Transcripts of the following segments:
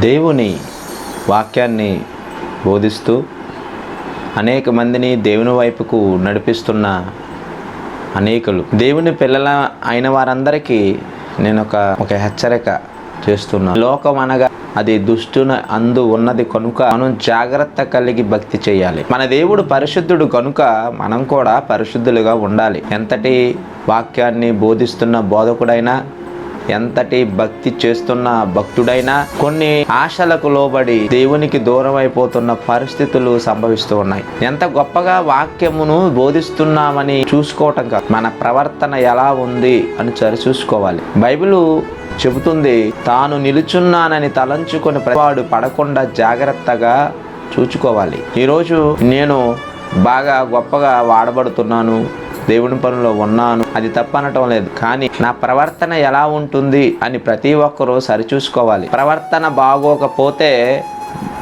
దేవుని వాక్యాన్ని బోధిస్తూ అనేక మందిని దేవుని వైపుకు నడిపిస్తున్న అనేకులు. దేవుని పిల్లల అయిన వారందరికీ నేను ఒక ఒక హెచ్చరిక చేస్తున్నాను లోకం అనగా అది దుష్టున అందు ఉన్నది కనుక మనం జాగ్రత్త కలిగి భక్తి చేయాలి. మన దేవుడు పరిశుద్ధుడు కనుక మనం కూడా పరిశుద్ధులుగా ఉండాలి. ఎంతటి వాక్యాన్ని బోధిస్తున్న బోధకుడైనా ఎంతటి భక్తి చేస్తున్న భక్తుడైనా కొన్ని ఆశలకు లోబడి దేవునికి దూరం అయిపోతున్న పరిస్థితులు సంభవిస్తూ ఉన్నాయి. ఎంత గొప్పగా వాక్యమును బోధిస్తున్నామని చూసుకోవటం కాదు. మన ప్రవర్తన ఎలా ఉంది అని సరి చూసుకోవాలి. బైబిల్ చెబుతుంది తాను నిలుచున్నానని తలంచుకొని వాడు పడకుండా జాగ్రత్తగా చూచుకోవాలి. ఈరోజు నేను బాగా గొప్పగా వాడబడుతున్నాను. దేవుని పనిలో ఉన్నాను అది తప్పనటం లేదు. కానీ నా ప్రవర్తన ఎలా ఉంటుంది అని ప్రతి ఒక్కరూ సరిచూసుకోవాలి. ప్రవర్తన బాగోకపోతే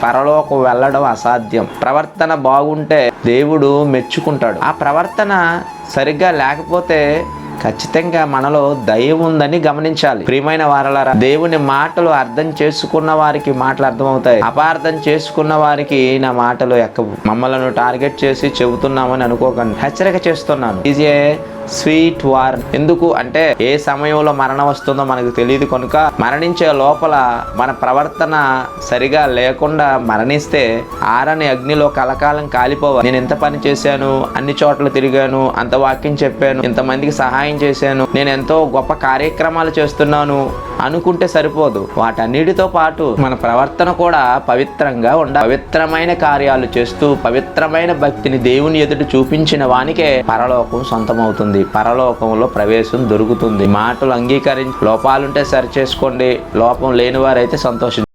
పరలోకం వెళ్ళడం అసాధ్యం. ప్రవర్తన బాగుంటే దేవుడు మెచ్చుకుంటాడు. ఆ ప్రవర్తన సరిగ్గా లేకపోతే ఖచ్చితంగా మనలో దయ ఉందని గమనించాలి. ప్రియమైన వారలారా దేవుని మాటలు అర్థం చేసుకున్న వారికి మాటలు అర్థమవుతాయి. అపార్థం చేసుకున్న వారికి నా మాటలు ఎక్కవు. మమ్మలను టార్గెట్ చేసి చెబుతున్నామని అనుకోకండి. హెచ్చరిక చేస్తున్నాను. Is a sweet war. ఎందుకు అంటే ఏ సమయంలో మరణం వస్తుందో మనకు తెలియదు కనుక మరణించే లోపల మన ప్రవర్తన సరిగా లేకుండా మరణిస్తే ఆరని అగ్నిలో కలకాలం కాలిపోవాలి. నేను ఎంత పని చేశాను? అన్ని చోట్ల తిరిగాను. అంత వాక్యం చెప్పాను. ఇంతమందికి సహాయం చేశాను. నేను ఎంతో గొప్ప కార్యక్రమాలు చేస్తున్నాను అనుకుంటే సరిపోదు. వాటన్నిటితో పాటు మన ప్రవర్తన కూడా పవిత్రంగా ఉండాలి. పవిత్రమైన కార్యాలు చేస్తూ పవిత్రమైన భక్తిని దేవుని ఎదుట చూపించిన వానికే పరలోకం సొంతమవుతుంది. పరలోకంలో ప్రవేశం దొరుకుతుంది. మాటలు అంగీకరించి లోపాలుంటే సరి చేసుకోండి లోపం లేని వారైతే సంతోషం